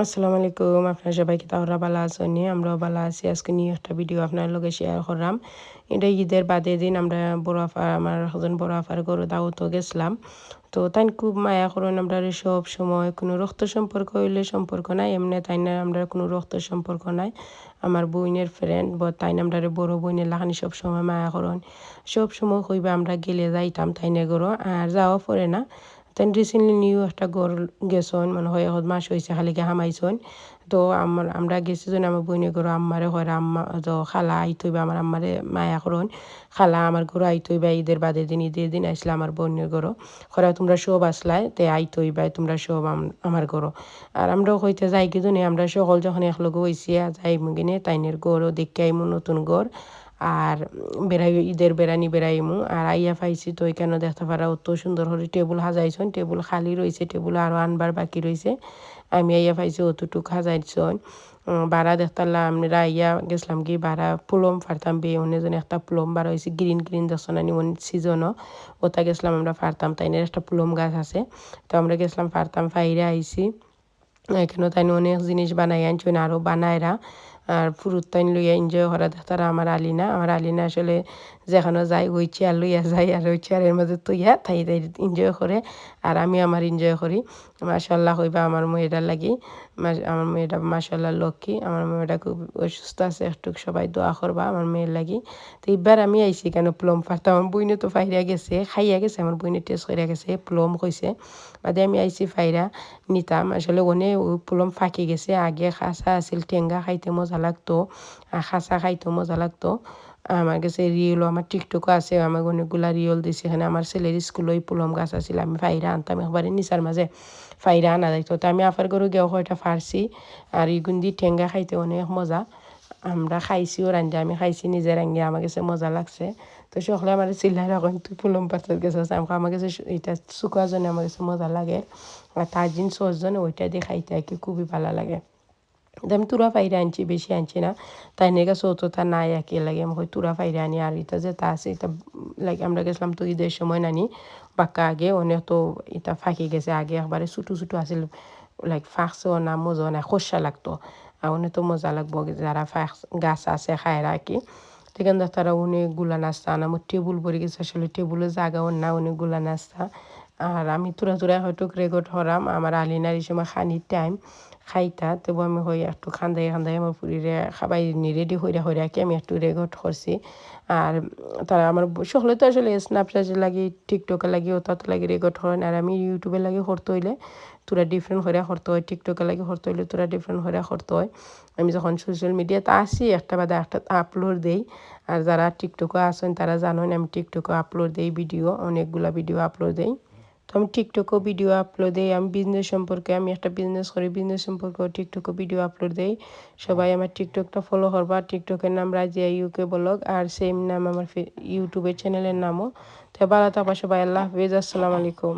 আসসালামু আলাইকুম, আপনারা সবাইকে তাহরা ভালো আছেন? আমরাও ভালো আছি। আজকে নিয়ে একটা ভিডিও আপনার লগে শেয়ার করলাম। এটা ঈদের বাদে দিন আমরা বড় আফা আমার একজন বড় আফার গরু দাওয়াতও গেছিলাম। তো তাই খুব মায়া করেন আমরা সব সময়। কোনো রক্ত সম্পর্ক হইলে সম্পর্ক নাই, এমনি তাই না আমরা কোনো রক্ত সম্পর্ক নাই। আমার বইনের ফ্রেন্ড বা তাই আমরা বড় বইনের লাখানি সব সময় মায়া করেন। সব সময় হইবে আমরা গেলে যাইতাম তাই না গরো, আর যাওয়া পড়ে না। তেন রিসেন্টলি নিউ একটা গড় গেছন মানে হয় এখন মাস হয়েছে খালিকে হামাইছন তো আমার, আমরা গেছি যেন আমার বইনে গরু আম্মারে হয় আম্মা তো খালা আইতইবা আমার আম্মারে মায়া করন। খালা আমার গরু আইতইবা ঈদের বাদে দিন, ঈদের দিন আসলে আমার বোনের গরু। খরা তোমরা সব আসলাই তে আই আইতইবা তোমরা সব আমার গরু। আর আমরা হইতে যাই কি আমরা সকল যখন একলগে হইছি যাই মুগিনে তাইনের গরু দেখে আইমু নতুন গড় আর বেড়াই, ঈদের বেড়ানি বেড়াইমু। আর আইয়া পাইছি তো এখানে দেখতে পারা অত সুন্দর করে টেবুল সাজাইছন। টেবুল খালি রয়েছে, টেবুল আরও আনবার বাকি রয়েছে। আমি আইয়া পাইছি অতটুক সাজাইছন। বাড়া দেখতাম আমরা আইয়া গেছিলাম কি বাড়া পুলম ফারতাম বে, অন্য যেন একটা পুলম বাড়া হয়েছে গ্রিন গ্রিন দেখছেন আনি অন সিজনও। ওটা গেছিলাম আমরা ফারতাম, তাই একটা পুলম গাছ আছে। তো আমরা গেছিলাম ফারতাম, ফাইরে আইছি। এখানেও তাই অনেক জিনিস বানাই আনছেন আরও বানায়রা আর ফুরুত তাইন লইয়া এনজয় করা তারা আমার আলিনা আমার আলিনা আসলে যেখানে যাই ওই চেয়ার লইয়া যাই আর ওই চেয়ারের মধ্যে তৈয়া তাই তাই এনজয় করে আর আমি আমার এনজয় করি। মাসাল্লাহ হইবা আমার মেয়েটা লাগি। আমার মেয়েটা মাসাল্লাহ লক্ষ্মী। আমার মেয়েটা খুব অসুস্থ আছে একটু সবাই দোয়া করবা আমার মেয়ের লাগি। তো এবার আমি আইছি কেন প্লম ফাটা আমার বইনে তো ফাইরা গেছে, খাইয়া গেছে, আমার বইনে টেস্ট করিয়া গেছে প্লম কইছে। বাদে আমি আইছি ফাইরা নিতাম। আসলে ওই প্লম ফাঁকি গেছে। আগে খাসা আছিল টেঙ্গা খাইতে মজা লাগতো আর খাইতে মজা লাগতো। আমার কাছে রিয়েলও আমার টিকটকও আছে আমার অনেকগুলা রিয়েল দিছে। এখানে আমার ছেলের স্কুলে পুলম গাছ আছিল, আমি ফাইরা আনতাম একবারে নিচার মাঝে, ফাইরা আনা যাইতো তো আমি আফার গরু গেও হয়টা ফারছি আর ইগুন দি ঠেঙ্গা খাইতে অনেক মজা। আমরা খাইছিও রান্ধে, আমি খাইছি নিজে রান্ধে, আমার কাছে মজা লাগছে। তো সকলে আমার চিল্লাই রাখেন, তুই পুলম পাতার গেছিস? আমাকে আমার কাছে এটা শুকা জনে আমার কাছে মজা লাগে, আর তার জিন সস জনে ওইটা দিয়ে খাইতে আর কি খুবই ভালো লাগে। আমি তুরা ফাইরে আনছি বেশি আনছি না তাই নেগা তা নাই একে লাগে আমি তুরা ফাইরে আনি আর এটা যে তা আছে এটা লাইক আমরা গেছিলাম তো ঈদের সময় নানি বাক্কা আগে অনেক তো এটা ফাঁকি গেছে আগে একবারে ছোটো ছোটো আছিল লাইক ফাঁকছেও না মজা না খসা লাগতো আর অনেক তো মজা লাগবো যারা ফাঁক গাছ আছে খায় আর কি সেখান তারা অনেকগুলা নাস্তা আমার টেবুল পরে গেছে আসলে টেবুলে জায়গাও না অনেকগুলা নাস্তা আর আমি তুরা তুরা হয়তো রেকর্ড হরাম, আমার আলিনার এই সময় খানির টাইম খাইতা, তবু আমি হই একটু খান্দাই খান্দাই আমার পুরীরে খাবাই নি রেডি হইরা হইরা কি আমি একটু রেকর্ড করছি। আর তারা আমার সকলে তো আসলে স্ন্যাপচ্যাটে লাগি টিকটকে লাগি ওটা তো লাগি রেকর্ড করেন আর আমি ইউটিউবে লাগি করতে হইলে তোরা ডিফারেন্ট হইরা করতে হয় টিকটকে লাগি করতে হইলে তোরা ডিফারেন্ট হইরা করতে হয়। আমি যখন সোশ্যাল মিডিয়াতে আসি, একটা বাদে একটা আপলোড দেই। আর যারা টিকটকে আসেন তারা জানেন আমি টিকটকে আপলোড দেই ভিডিও, অনেকগুলা ভিডিও আপলোড দেই। তো আমি টিকটকও ভিডিও আপলোড দেই। আমি বিজনেস সম্পর্কে আমি একটা বিজনেস করি বিজনেস সম্পর্কেও টিকটকও ভিডিও আপলোড দেই। সবাই আমার টিকটকটা ফলো করবা। টিকটকের নাম রাজিয়া ইউকে ব্লগ আর সেম নাম আমার ইউটিউবের চ্যানেলের নামও। তো ভালো থাকবা সবাই আল্লাহ হাফিজ আসসালামু আলাইকুম।